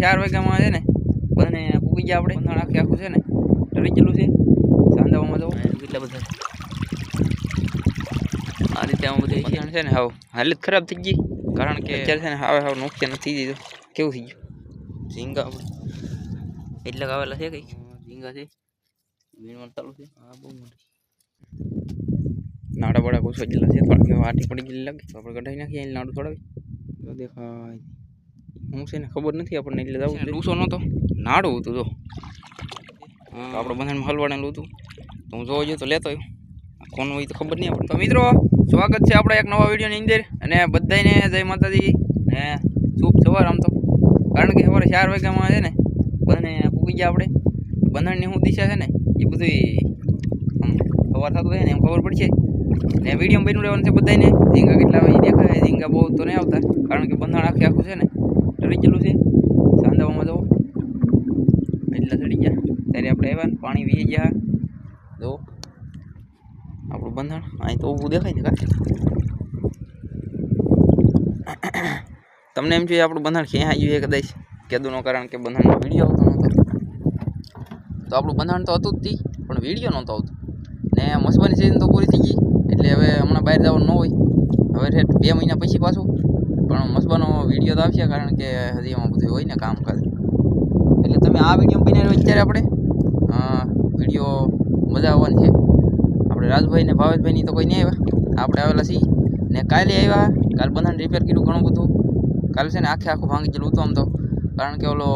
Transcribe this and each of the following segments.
ચાર વાગ્યામાં છે ને બધાને પૂગી ગયા આપણે ઉનાળા આખે આખું છે ને ડરી ગયેલું છે. સાંધાવામાં તો. કેટલા બધા. આ રીતે આમાં બધું બંધાણ છે ને હાવ હાલત ખરાબ થઈ ગઈ. કારણ કે અત્યારે છે ને હવે હાવ નુકસાન નથી દીધું કેવું થઈ ગયું? ઝીંગા એટલા આવેલા છે કંઈક? ઝીંગા છે. વીણવાનું ચાલુ છે. હા બહુ મોટી. નાડા બડા કુછ ગયેલા છે. થોડા કેવા આટી પડી ગયેલી લાગે. આપણે કઢાઈ નાખીએ નાડું થોડાવી. તો દેખાય. હું છે ને ખબર નથી આપણને એટલે જવું લૂસો નહોતો. નાડું હતું તો આપણે બધાને હલવાડેલું હતું. તો હું જોવા જોઈએ તો લેતો કોણ હોય તો ખબર નહીં આપણે તો મિત્રો સ્વાગત છે આપણા એક નવા વિડીયોની અંદર. અને બધાને જય માતાજી. ને શુભ સવાર આમ તો. કારણ કે સવારે ચાર વાગ્યામાં છે ને બધાને પૂગી ગયા આપણે. બંધણની શું દિશા છે ને એ બધું આમ સવાર થતું હોય ને એમ ખબર પડશે. ને વીડિયો બન્યું રહેવાનું છે બધાને ઝીંગા કેટલા હોય દેખાય ઝીંગા બહુ તો નહીં આવતા. કારણ કે બંધણ આખે આખું છે ને ચડી ગયેલું છે. સાંધાવામાં તો એટલા ચડી ગયા. ત્યારે આપણે આવ્યા ને પાણી વી ગયા. જો, આપણું બંધણ અહીં તો ઊભું દેખાય ને કાંઈ. તમને એમ જોઈએ આપણું બંધણ ક્યાં આવ્યું છે કદાચ? કેદુનો કારણ કે બંધણનો વીડિયો આવતો નહોતો. તો આપણું બંધણ તો હતું જ તી, પણ વીડિયો નહોતો આવતો. ને મસબાની સિઝન તો પૂરી થઈ ગઈ. એટલે હવે હમણાં બહાર જવાનું ન હોય. હવે બે મહિના પછી પાછું. પણ મસબાનો વીડિયો તો આવશે કારણ કે હજી એમાં બધું હોય ને કામકાજ. એટલે તમે આ વીડિયો બનાવ્યો અત્યારે આપણે. વીડિયો મજા આવવાની છે. આપણે રાજભાઈ ને ભાવેશભાઈની તો કોઈ નહીં આવ્યા. આપણે આવેલા છીએ. ને કાલે આવ્યા. કાલ બધાને રિપેર કર્યું ઘણું બધું. કાલે છે ને આખે આખું ભાંગી ગયેલું હતું આમ તો. કારણ કે ઓલો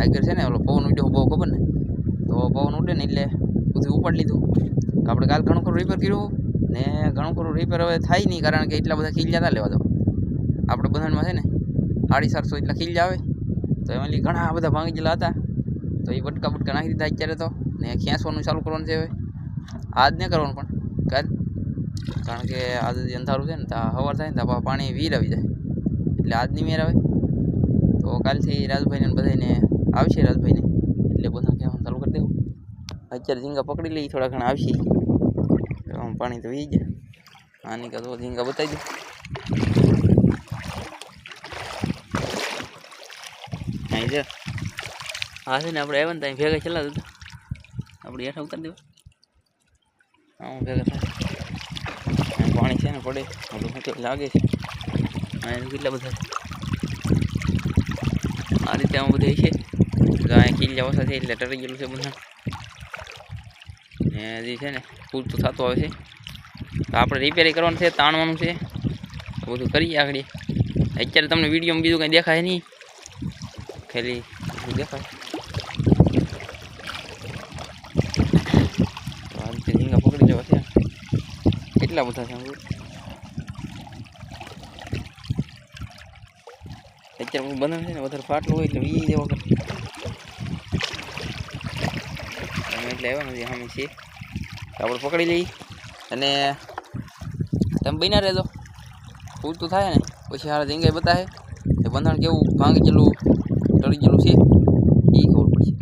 આગળ છે ને, ઓલો પવન ઉડ્યો બહુ ખબર ને? તો પવન ઉડે ને એટલે બધું ઉપાડી લીધું. આપણે કાલ ઘણું ખરું રિપેર કર્યું. ને ઘણું ખરું રિપેર હવે થાય નહીં, કારણ કે એટલા બધા કિલ્લા જતા લેવા દો આપણે બધામાં છે ને સાડી સાતસો એટલા ખીલ આવે. તો એમાં ઘણા બધા ભાંગી ગયેલા હતા. તો એ બટકા બટકા નાખી દીધા અત્યારે તો. ને ખેંચવાનું ચાલુ કરવાનું છે હવે? આજ નહીં કરવાનું પણ. કાલ. કારણ કે આજે જે અંધારું છે ને ત્યાં સવાર થાય ને ત્યાં પાણી વીર આવી જાય. એટલે આજની મેર આવે. તો કાલથી રાજભાઈને બધાને આવશે રાજભાઈને. એટલે બધા કહેવાનું ચાલુ કરી દેવું. અત્યારે ઝીંગા પકડી લઈ થોડા ઘણા આવશે. પાણી તો વી જાય આની કાં તો ઝીંગા બતાવી દઉં અહીં છે. હા, છે ને, આપણે આવ્યા ને ત્યાં ભેગા છેલ્લા હતા. આપણે હેઠા ઉતારી દેવા. હા, હું ભેગા થાય. અહીં પાણી છે ને પડે. બધું શું કંઈક લાગે છે? અહીં કેટલા બધા છે. આ રીતે આમાં બધું છે. તો અહીંયા કિલ્લા ઓછા છે એટલે ટરી ગયેલું છે બધા. ને હજી છે ને, પૂરતું થતું આવે છે. તો આપણે રિપેરિંગ કરવાનું છે, તાણવાનું છે. બધું કરીએ આગળ. અત્યારે તમને વિડીયોમાં બીજું કંઈ દેખાય નહીં. ખાલી દેખાય તો આ રીતે ઝીંગા પકડી લેવા છે કેટલા બધા છે. અત્યારે હું બંધન છે ને વધારે ફાટલું હોય એટલે વી દેવા તમે એટલે આવ્યા નથી અમે છીએ તો આપણે પકડી લઈએ અને તમે બન્યા રહેજો પૂરતું થાય ને પછી હારા ઝીંગાઈ બતાવે કે બંધણ કેવું ભાંગી ગયેલું ટળી ગયેલું છે એ ખબર પડશે.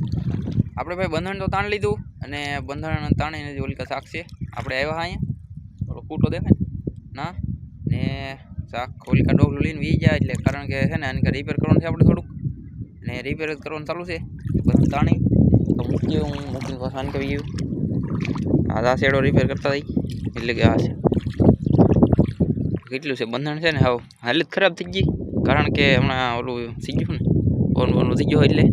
આપણે ભાઈ બંધણ તો તાણ લીધું અને બંધણ તાણીને જે ઓલિકા શાક છે. આપણે આવ્યા અહીંયા. ઓલો કૂટો દેખાય ના. ને? શાક હોલિકા ડોગલું લઈને વી જાય એટલે કારણ કે છે ને આની રિપેર કરવાનું છે આપણે થોડુંક. ને રિપેર જ કરવાનું ચાલુ છે. બંધન તાણી. તો મૂકી હું, મૂકીને પાછું આને ગયું. આ આ શેડો રિપેર કરતા થઈ એટલે કે આ છે. કેટલું છે? બંધણ છે ને? હાવ હાલત ખરાબ થઈ ગઈ. કારણ કે હમણાં ઓલું થઈ ગયું ને? ઓન ઓન વધી ગયો એટલે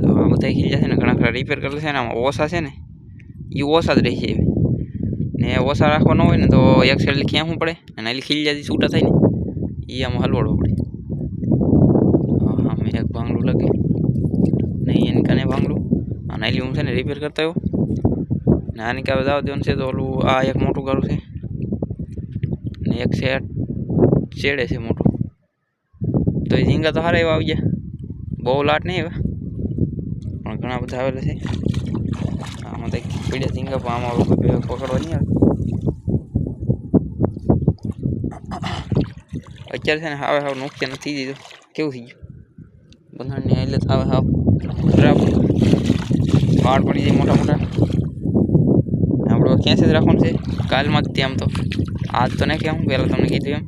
તો આ બધા ખીલ જશે ને ઘણા ખરા રિપેર કરેલા છે ને આમાં ઓછા છે ને એ ઓછા જ રહેશે ને ઓછા રાખવાનો હોય ને તો એક સાઈડ ખેંચવું પડે અને એટલે ખીલ જતી છૂટા થાય ને એ આમાં હલવાડવો પડે હા હા મેં એક ભાંગલું લાગે નહીં એની કાને ભાંગલું અને એટલે હું છે ને રિપેર કરતા આવ્યો ને આની કાવે દાવ દેવાનું છે તો ઓલું આ એક મોટું ઘરું છે ને એક શેડ શેડે છે મોટું તો એ ઝીંગા તો સારા એવા આવી ગયા બહુ લાટ નહીં એવા પણ ઘણા બધા આવેલા છે. આમાં તો પીડ્યા ઝીંગા પણ આમાં પકડવા નહીં આવે. અત્યારે છે ને હવે હાવ નુકસાન નથી દીધું કેવું થઈ ગયું? બંધારણની એટલે હવે હાવ. ખરાબ. પહાડ પડી જાય મોટા મોટા. આપણે ક્યાં જ રાખવાનું છે? કાલમાં જ ત્યાં તો. આજ તો નહીં કેમ પહેલાં તમને કીધું એમ.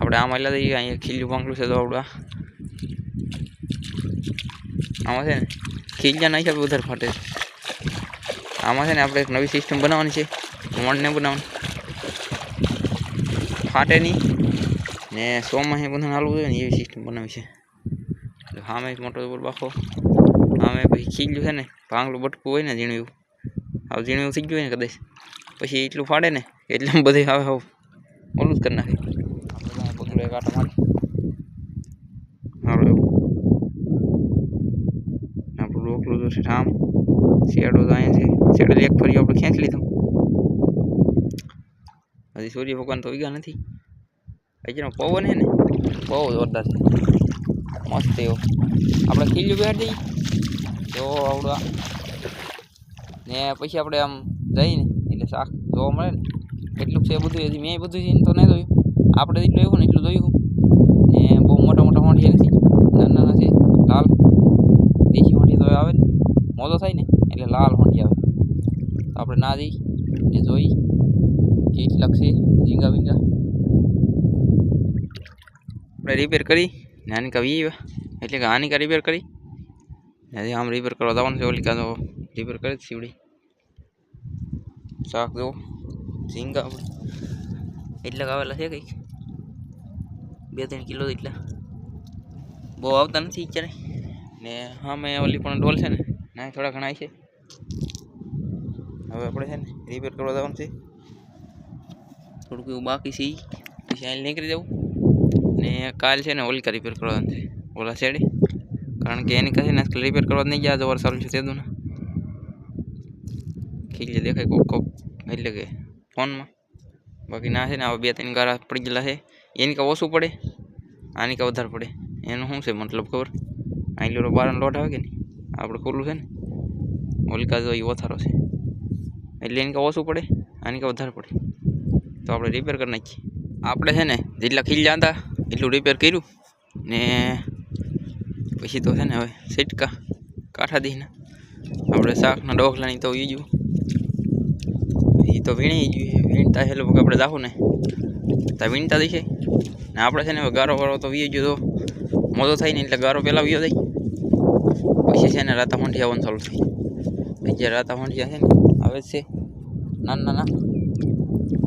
આપણે આમ એટલે અહીંયા ખીલ્યું બંગલું છે તો આપણે આમાં છે ને ખીલ્યા નાખ્યા વધારે ફાટે આમાં છે ને આપણે એક નવી સિસ્ટમ બનાવવાની છે મોડને બનાવવાની. ફાટે નહીં. ને સોમાં એ બધા હાલવું જોઈએ ને, એવી સિસ્ટમ બનાવી છે. સામે મોટો બોલ બાખો આમે પછી ખીલ્યું છે ને, ભાંગલું બટકું હોય ને ઝીણ્યું આવું ઝીણું થઈ ગયું હોય ને કદાચ. પછી એટલું ફાડે ને, એટલે બધે હવે હવે ઓલું જ કરી નાખે. આપણે બંગલો એક આટો મારી સારું એવું તો છે ઠામ શેડો તો અહીંયા છે. શેડો એક ફરી આપણે ખેંચી લીધો. હજી સૂર્ય ભગવાન તો ઉગ્યા નથી. હજીનો પવન છે ને, બહુ જોરદાર છે. મસ્ત એવો. આપણે ખીલ્યું બેઠ જઈએ તો આવડવા ને પછી આપણે આમ જઈને, એટલે શાક જોવા મળે ને. એટલું છે બધું, હજી મેં બધું જઈને તો નહીં જોયું. આપણે જેટલું એવું ને એટલું જોયું. ને બહુ મોટા મોટા હોંઠિયા નથી. નાના નાના છે, લાલ દેશી હોંઠી તો હવે આવે ને મોટો થાય ને, એટલે લાલ હોંઠી આવે. તો આપણે ના જઈ ને જોઈ કેટલાક લખશે ઝીંગા વિંગા આપણે રિપેર કરી ને આની કવી એટલે કે આની કા રિપેર કરી. હજી આમ રિપેર કરવા જવાનું છે, ઓલી કાં રિપેર કરી શિવડી. શાક જો, ઝીંગા એટલા આવેલા છે કંઈક? બે ત્રણ કિલો એટલા બહુ આવતા નથી અત્યારે. ને હા, મેં ઓલી પણ ડોલ છે ને ના, થોડા ઘણા છે. હવે આપણે છે ને રિપેર કરવા જવાનું છે. થોડુંક એવું બાકી છે. પછી અહીં નીકળી જવું. ને કાલ છે ને ઓલિકા રિપેર કરવાનું છે. ઓલા શેડે કારણ કે એની કહે ને રિપેર કરવા નહીં ગયા જવાર સારું છે તે દઉં ને. ખીલે દેખાય કોક કોક. એટલે કે ફોનમાં. બાકી ના છે ને, આવા બે ત્રણ ગારા પડી ગયેલા છે. એની કા ઓછું પડે. આની કા વધારે પડે. એનું શું છે મતલબ ખબર? અહીં લોટો બાર લોટ આવે કે નહીં? આપણે ખુલ્લું છે ને? ઓલી કા જો એ વધારો છે. એટલે એની કા ઓછું પડે, આની કા વધારે પડે. તો આપણે રિપેર કરી નાખીએ. આપણે છે ને, જેટલા ખીલ્યા હતા, એટલું રિપેર કર્યું ને પછી તો છે ને હવે સિટકા કાંઠા દઈને આપણે શાકના ડોખલાની તો ગયું એ તો વીણી ગયું વીણતા છે લોકો આપણે દાખું ને. તો વીણતા દઈશે ને આપણે છે ને હવે ગારો વારો તો વી ગયો તો મોટો થાય ને એટલે ગારો પહેલાં વ્યો જાય. પછી છે ને રાતા હોંઠિયા આવવાનું ચાલુ થઈ જે રાતા હોંઠિયા છે ને, આવે છે, નાના નાના.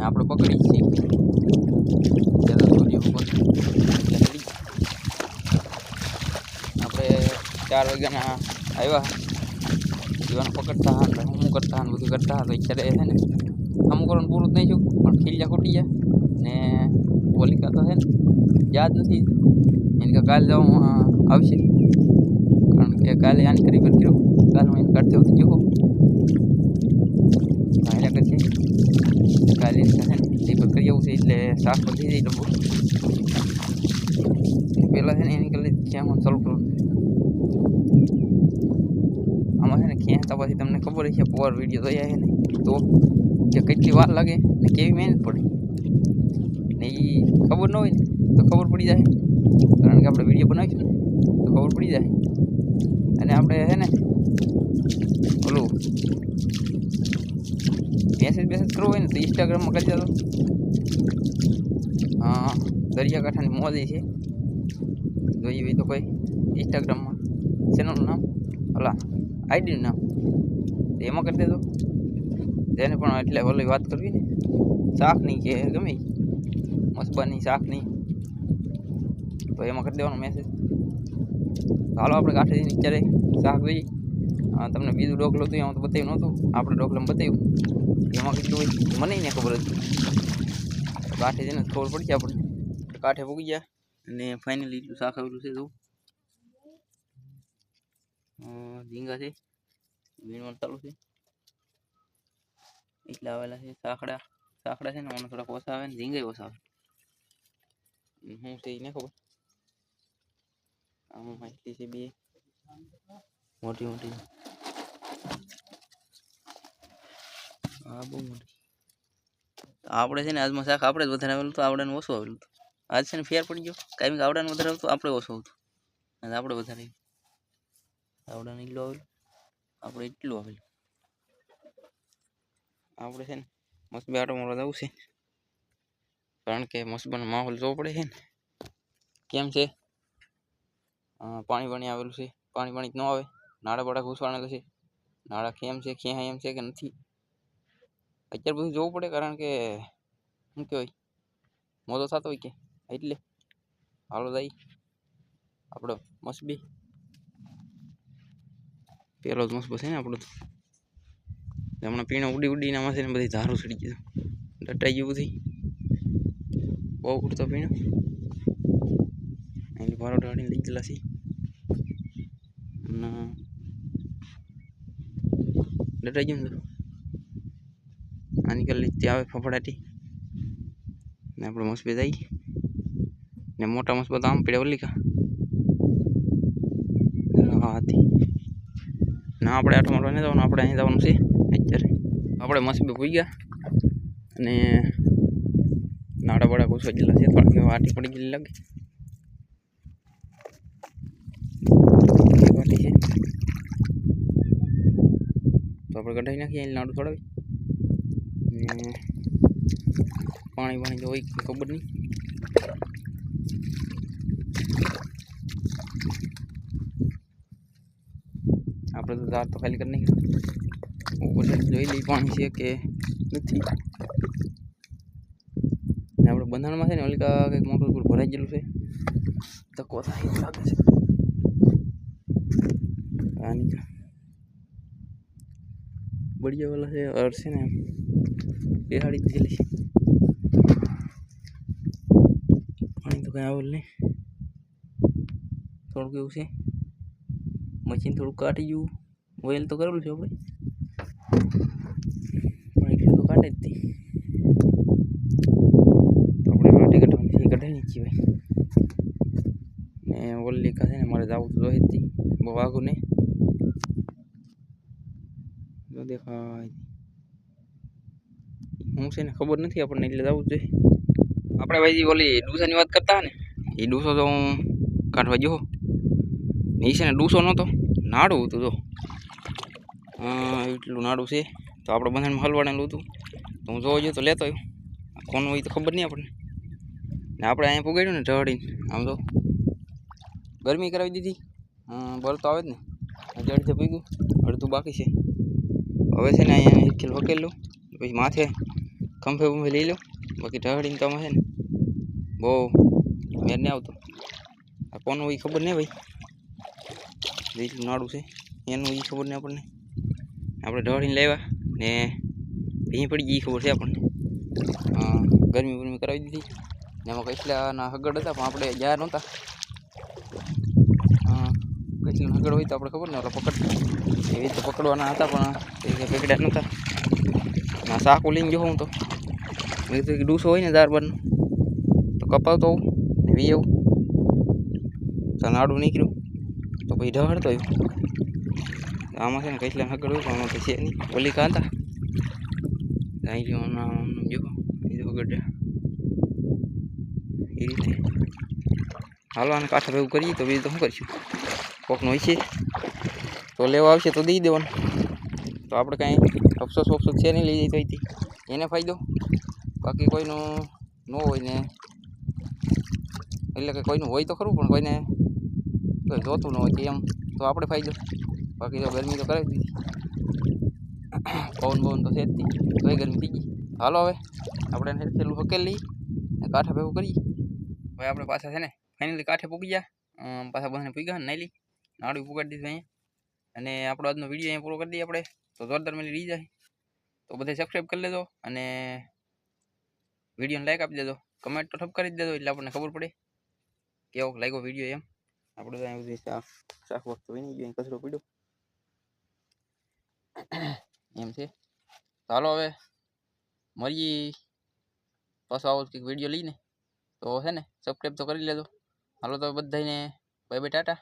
આપણે પકડી છીએ. આપણે ચાર વાગ્યાના આવ્યા. જીવાનું પકડતા હતા હું કરતા હા બધું કરતા હતા. અત્યારે છે ને અમુક કરવાનું પૂરું જ નહીં છું પણ ખીલ્યા ખૂટી ગયા. ને બોલિકા તો છે ને, યાદ નથી. એને કાલે જવામાં આવશે. કે કાલે આની કરી પર કર્યો. કાલે હું એને કાઢતે હતો ગયો કાલે કરશે. કાલે ને રિપેર કરી આવું છે, એટલે સાફ પર થઈ જાય ડબ્બો પહેલાં છે ને, એની કાલે ક્યાં ચાલુ કરવું આમાં છે ને ખેંચતા પછી તમને ખબર છે પોર વીડિયો જોયા છે ને. તો કે કેટલી વાર લાગે ને કેવી મહેનત પડે. ને એ ખબર ન હોય ને, તો ખબર પડી જાય. કારણ કે આપણે વીડિયો બનાવીશું ને તો ખબર પડી જાય. અને આપણે છે ને, ઓલું મેસેજ મેસેજ કરવો હોય ને તો ઇન્સ્ટાગ્રામમાં કરી દેતો હા દરિયાકાંઠાની મોદી છે. જોઈએ હોય તો કોઈ ઇન્સ્ટાગ્રામમાં ચેનલનું નામ? ઓલા આઈડીનું નામ. એમાં કરી દેજો. જેને પણ એટલે ઓલી વાત કરવી ને, શાકની કે ગમે. મસબાની શાકની. તો એમાં કરી દેવાનો મેસેજ હાલો, આપણે કાંઠે જઈને અત્યારે શાક ભાઈ તમને બીજું ડોકલું હતું એમાં તો બતાવ્યું નહોતું. આપણે ડોકલામાં બતાવ્યું. એમાં કેટલું હોય, મને ને ખબર હતી. કાંઠે જઈને ખબર પડી આપણે કાંઠે પૂગી ગયા અને ફાઇનલી એટલું શાક આવેલું છે તું ઝીંગા છે વીણવાનું ચાલુ છે. એટલા આવેલા છે સાંકડા સાંકડા છે ને મને થોડાક ઓછા આવે ને ઝીંગાઈ ઓછા આવે. હું છે એને ખબર. આમાં માહિતી છે બે મોટી મોટી હા બહુ મોટી આપણે છે ને આજમાં શાક આપણે જ વધારે આવેલું તો આવડાનું ઓછું આવેલું હતું. આજ છે ને ફેર પડી ગયો. કાંઈ બી આવડાનું વધારે આવતું આપણે ઓછું આવતું અને આપણે વધારે આવ્યું. આવડાનું એટલું આવેલું આપણે એટલું આવેલું. આપણે છે ને મસ્બી આટો મારવા જવું છે. કારણ કે મસ્બાનો માહોલ જોવો પડે છે ને. કેમ છે? અ, પાણી પાણી આવેલું છે. પાણી પાણી ન આવે. નાળા બાળા ઘૂસવાણેલા છે. નાળા કેમ છે, ક્યાં એમ છે કે નથી? અત્યારે બધું જોવું પડે કારણ કે, શું કહેવાય? મોટો થતો હોય કે. એટલે. હાલો જાય આપણો મસબી પેલો જ મસબો છે ને આપણો તો. હમણાં પીણો ઉડી ઉડીને આમાં છે ને બધી ધારું ચડી ગયું. ડટાઈ ગયું બધી બહુ ઉડતો પીણો. એની ભારો ઢાળીને લઈ ગયેલા છે. અને ડટાઈ ગયું ને. આની કાલે ત્યાં આવે ફફડાટી ને આપણે મસબે જઈએ ને મોટા મસબા તો આમ પડ્યા ઓલી કા હાથી ના આપણે આટો મારવા નહીં જવાનું આપણે અહીં જવાનું છે અત્યારે આપણે મસબે ભૂઈ ગયા અને નાડા બડા ઘૂસવા ગયેલા છે થોડાક એવા આટી પડી ગયેલી લાગે એક વાટી છે આપણે કઢાઈ નાખીએ અહીં લાડુ થોડાવી. પાણી પાણી તો હોય ખબર નહીં. આપણે તો દાળ તો ખાલી કરી નાખ્યો. ઉપર જોઈ લઈ પાણી છે કે નથી. આપણે બંધારણમાં છે ને ઓલિકા કંઈક મોટું ઉપર ભરાઈ ગયેલું છે. તકો થાય લાગે છે. આની કા वाला है ને બેહાડી દીધેલી છે પાણી તો કઈ આવેલ નહીં થોડુંક એવું છે મશીન થોડુંક કાઢી ગયું ઓઇલ તો કરેલું છે આપણે પણ એટલું તો કાઢે જ તે આપણે વાટી કાઢવાની છે એ કઢાઈ જ ભાઈ ને ઓલી કા છે ને મારે જવું તો જોઈએ જ તે બહુ વાઘું નહીં જો દેખાય હું છે ને ખબર નથી આપણને એટલે જવું જોઈએ. આપણે ભાઈ ઓલી ડૂસાની વાત કરતા ને? એ ડૂસો તો હું કાઢવા જો એ છે ને ડૂસો નહોતો નાડું હતું જો એટલું નાડું છે. તો આપણે બંધાણમાં હલવાડેલું હતું. તો હું જોવા ગયો તો લેતો આવ્યો. કોનું હોય તો ખબર નહીં આપણને. ને આપણે અહીંયા પુગાડ્યું ને ઢળીને આમ તો ગરમી કરાવી દીધી. બળ તો આવે જ ને. અડધે પૂગ્યું. અડધું બાકી છે. હવે છે ને અહીંયા એક વકેલ લઉં પછી માથે ખંભે બંભે લઈ લો. બાકી ઢળીને તો આમાં છે ને બહુ મેર નહીં આવતો. આ કોનું એ ખબર નહીં ભાઈ. જેટલું નાડું છે, એનું એ ખબર નહીં આપણને. આપણે ઢહડીને લેવા ને ભીં પડી ગઈ ખબર છે આપણને. ગરમી ગરમી કરાવી દીધી. એમાં કૈસલાના હગડ હતા, પણ આપણે ગયા નહોતા. કૈસલાના આગળ હોય તો આપણે ખબર ને પકડ એવી રીતે પકડવાના હતા, પણ એ પકડ્યા નહોતા ના, સાકું લઈને ગયો હું તો. ડૂસો હોય ને દાર બારનો તો કપાવતો આવું ને વી આવું. તો નાડું નીકળ્યું. તો પછી ઢહડતો આવ્યું. આમાં છે ને કૈસલા આગળ હોય, પણ આમાં પછી નહીં ઓલી કાં હતા અહીં જો જો એ હગડ એ રીતે. હાલો આને કાંઠા ભેગું કરીએ તો બીજું તો શું કરીશું? કોકનું હોય છે. તો લેવા આવશે તો દઈ દેવાનું. તો આપણે કાંઈ અફસોસ વફસોસ છે નહીં લઈ જઈ તો એને ફાયદો? બાકી કોઈનું ન હોય ને. એટલે કે કોઈનું હોય તો ખરું, પણ કોઈને કોઈ જોતું ન હોય કે એમ. તો આપણે ફાયદો? બાકી તો ગરમી તો કરાવી દીધી. પવન પવન તો છે જ તોય ગરમી થઈ ગઈ. હાલો હવે, આપણે એને છેલ્લું હકેલ લઈ કાંઠા ભેગું કરીએ. હવે આપણે પાછા છે ને ફાઇનલી કાંઠે પૂગી ગયા. પાછા બધાને પૂગ્યા નાઈ લઈ નાડું પુગાડી દીધું અહીંયા. અને આપણો આજનો વીડિયો અહીંયા પૂરો કરી દઈએ આપણે. તો જોરદાર મળી રહી જાય. તો બધા સબસ્ક્રાઈબ કરી લેજો અને વિડીયોને લાઈક આપી દેજો. કમેન્ટ તો ઠપ કરી દેજો એટલે આપણને ખબર પડે કેવો લાગ્યો વીડિયો એમ. આપણે તો અહીં બધી શાક શાક વખત બની કચરો પીડ્યો. એમ છે. હાલો હવે મળીએ. પાછો આવો કંઈક વીડિયો લઈને. તો છે ને સબસ્ક્રાઈબ તો કરી લેજો. હાલો તો બધાને બાય બાય ટાટા.